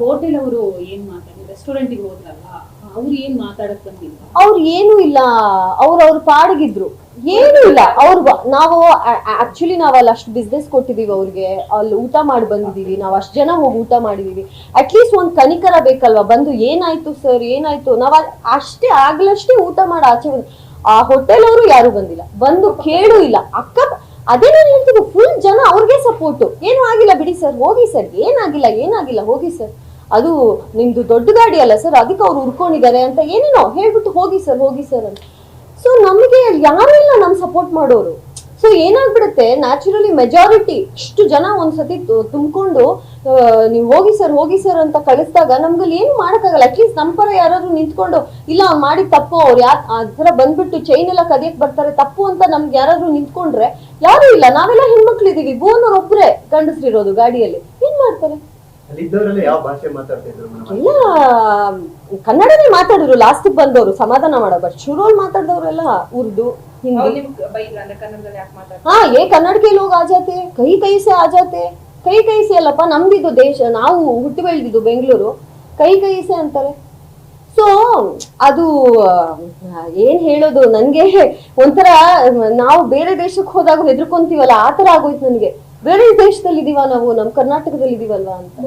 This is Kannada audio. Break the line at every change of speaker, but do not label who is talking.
ಹೋಟೆಲ್ ಅವರು ಏನ್ ಹೋದ್ರಲ್ಲ, ಅವ್ರು ಏನ್ ಮಾತಾಡಕ್ ಬಂದಿಲ್ಲ?
ಅವ್ರು ಏನು ಇಲ್ಲ. ಅವ್ರು ಅವ್ರ ಪಾಡಿಗಿದ್ರು. ಏನು ಇಲ್ಲ. ಅವ್ರು ನಾವು ಆಕ್ಚುಲಿ ನಾವ್ ಅಲ್ಲಿ ಅಷ್ಟು ಬಿಸ್ನೆಸ್ ಕೊಟ್ಟಿದೀವಿ ಅವ್ರಿಗೆ. ಅಲ್ಲಿ ಊಟ ಮಾಡಿ ಬಂದಿದೀವಿ. ನಾವ್ ಅಷ್ಟ್ ಜನ ಹೋಗಿ ಊಟ ಮಾಡಿದೀವಿ. ಅಟ್ಲೀಸ್ಟ್ ಒಂದ್ ಕನಿಕರ ಬೇಕಲ್ವಾ? ಬಂದು ಏನಾಯ್ತು ಸರ್ ಏನಾಯ್ತು? ನಾವ್ ಅಷ್ಟೇ ಆಗ್ಲಷ್ಟೇ ಊಟ ಮಾಡಿ ಆಚೆ ಆ ಹೋಟೆಲ್ ಅವರು ಯಾರು ಬಂದಿಲ್ಲ. ಬಂದು ಕೇಳು ಇಲ್ಲ. ಅಕ್ಕ ಅದೇ ನಾನು ಹೇಳ್ತೀನಿ ಫುಲ್ ಜನ ಅವ್ರಿಗೆ ಸಪೋರ್ಟು ಏನು ಆಗಿಲ್ಲ ಬಿಡಿ ಸರ್ ಹೋಗಿ ಸರ್ ಏನಾಗಿಲ್ಲ? ಏನಾಗಿಲ್ಲ? ಹೋಗಿ ಸರ್ ಅದು ನಿಮ್ದು ದೊಡ್ಡ ಗಾಡಿ ಅಲ್ಲ ಸರ್, ಅದಕ್ಕೆ ಅವ್ರು ಉರ್ಕೊಂಡಿದ್ದಾರೆ ಅಂತ ಏನೇನೋ ಹೇಳ್ಬಿಟ್ಟು ಹೋಗಿ ಸರ್ ಹೋಗಿ ಸರ್ ಅಂತ. ಸೊ ನಮಗೆ ಯಾರು ಇಲ್ಲ ನಮ್ ಸಪೋರ್ಟ್ ಮಾಡೋರು. ಸೊ ಏನಾಗ್ಬಿಡುತ್ತೆ ನ್ಯಾಚುರಲಿ ಮೆಜಾರಿಟಿ ಇಷ್ಟು ಜನ ಒಂದ್ಸತಿ ತುಂಬಿಕೊಂಡು ನೀವು ಹೋಗಿ ಸರ್ ಹೋಗಿ ಸರ್ ಅಂತ ಕಳಿಸಿದಾಗ ನಮ್ಗಲ್ಲಿ ಏನು ಮಾಡೋಕ್ಕಾಗಲ್ಲ. ಅಟ್ಲೀಸ್ಟ್ ನಮ್ಮ ಪರ ಯಾರಾದ್ರೂ ನಿಂತ್ಕೊಂಡು, ಇಲ್ಲ ಮಾಡಿ ತಪ್ಪು, ಅವ್ರು ಯಾ, ಆ ಥರ ಬಂದ್ಬಿಟ್ಟು ಚೈನ್ ಎಲ್ಲ ಕದಿಯಕ್ಕೆ ಬರ್ತಾರೆ, ತಪ್ಪು ಅಂತ ನಮ್ಗೆ ಯಾರಾದ್ರೂ ನಿಂತ್ಕೊಂಡ್ರೆ, ಯಾರು ಇಲ್ಲ. ನಾವೆಲ್ಲ ಹೆಣ್ಮಕ್ಳಿದೀವಿ ಭುವನವ್ರು ಒಬ್ಬರೇ ಗಂಡಸ್ರಿರೋದು ಗಾಡಿಯಲ್ಲಿ. ಏನ್ ಮಾಡ್ತಾರೆ? ಎಲ್ಲ ಕನ್ನಡನೇ ಮಾತಾಡಿದ್ರು. ಲಾಸ್ಟ್ ಬಂದವರು. ಸಮಾಧಾನ ಮಾಡೋ. ಬಟ್ ಶುರುವಲ್ಲಿ ಮಾತಾಡಿದವರೆಲ್ಲ ಉರ್ದು ಹಿಂದಿ. ಹಾ ಏ ಕನ್ನಡಕ್ಕೆ ಲೋಗ ಆಜಾತೆ? ಕೈ ಕೈಸೆ ಆಜಾತೆ? ಕೈ ಕೈಸೆ ಅಲ್ಲಪ್ಪ ನಮ್ದಿದು ದೇಶ ನಾವು ಹುಟ್ಟು ಬೆಳೆದಿದ್ದು ಬೆಂಗಳೂರು. ಕೈ ಕೈಸೆ ಅಂತಾರೆ. ಸೊ ಅದು ಏನ್ ಹೇಳೋದು? ನನ್ಗೆ ಒಂಥರ ನಾವು ಬೇರೆ ದೇಶಕ್ಕೆ ಹೋದಾಗ ಹೆದರ್ಕೊಂತೀವಲ್ಲ ಆ ತರ ಆಗೋಯ್ತು ನನ್ಗೆ. ಬೇರೆ ದೇಶದಲ್ಲಿ ಇದೀವ ನಾವು ನಮ್ ಕರ್ನಾಟಕದಲ್ಲಿ ಇದೀವಲ್ವಾ ಅಂತ.